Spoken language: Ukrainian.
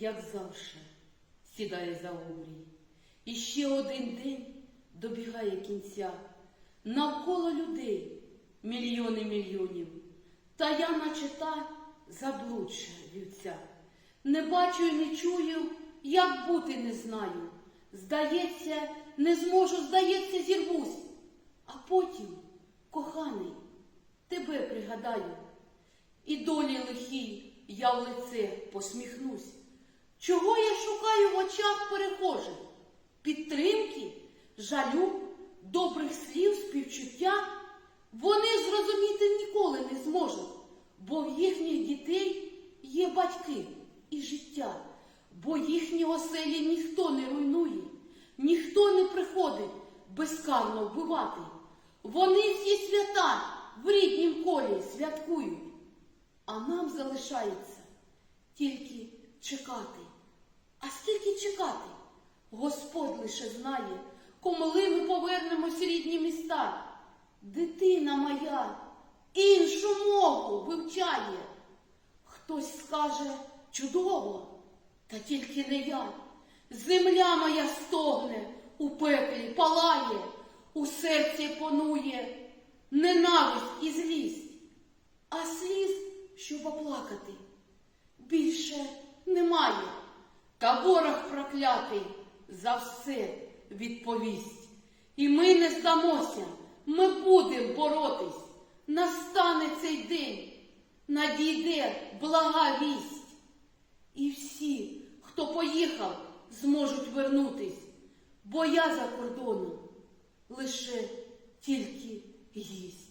як завше, сідає за обрій. І ще один день добігає кінця. Навколо людей мільйони мільйонів. Та я, наче та заблудша вівця. Не бачу і не чую, як бути не знаю. Здається, не зможу, здається, зірвусь. А потім, коханий, тебе пригадаю. І долі лихій я в лице посміхнусь. Чого я шукаю в очах перехожих? Підтримки, жалю, добрих слів, співчуття? Вони зрозуміти ніколи не зможуть, бо в їхніх дітей є батьки і життя, бо їхні оселі ніхто не руйнує, ніхто не приходить безкарно вбивати. Вони всі свята в ріднім колі святкують, а нам залишається тільки чекати. А скільки чекати? Господь лише знає, коли ми повернемось рідні міста. Дитина моя іншу мову вивчає. Хтось скаже чудово, та тільки не я. Земля моя стогне, у пеклі палає, у серці панує ненависть і злість, а сліз, щоб оплакати, більше немає. Та ворог проклятий за все відповість. І ми не здамося, ми будемо боротись. Настане цей день, надійде блага вість. І всі, хто поїхав, зможуть вернутись, бо я за кордоном лише тільки гість.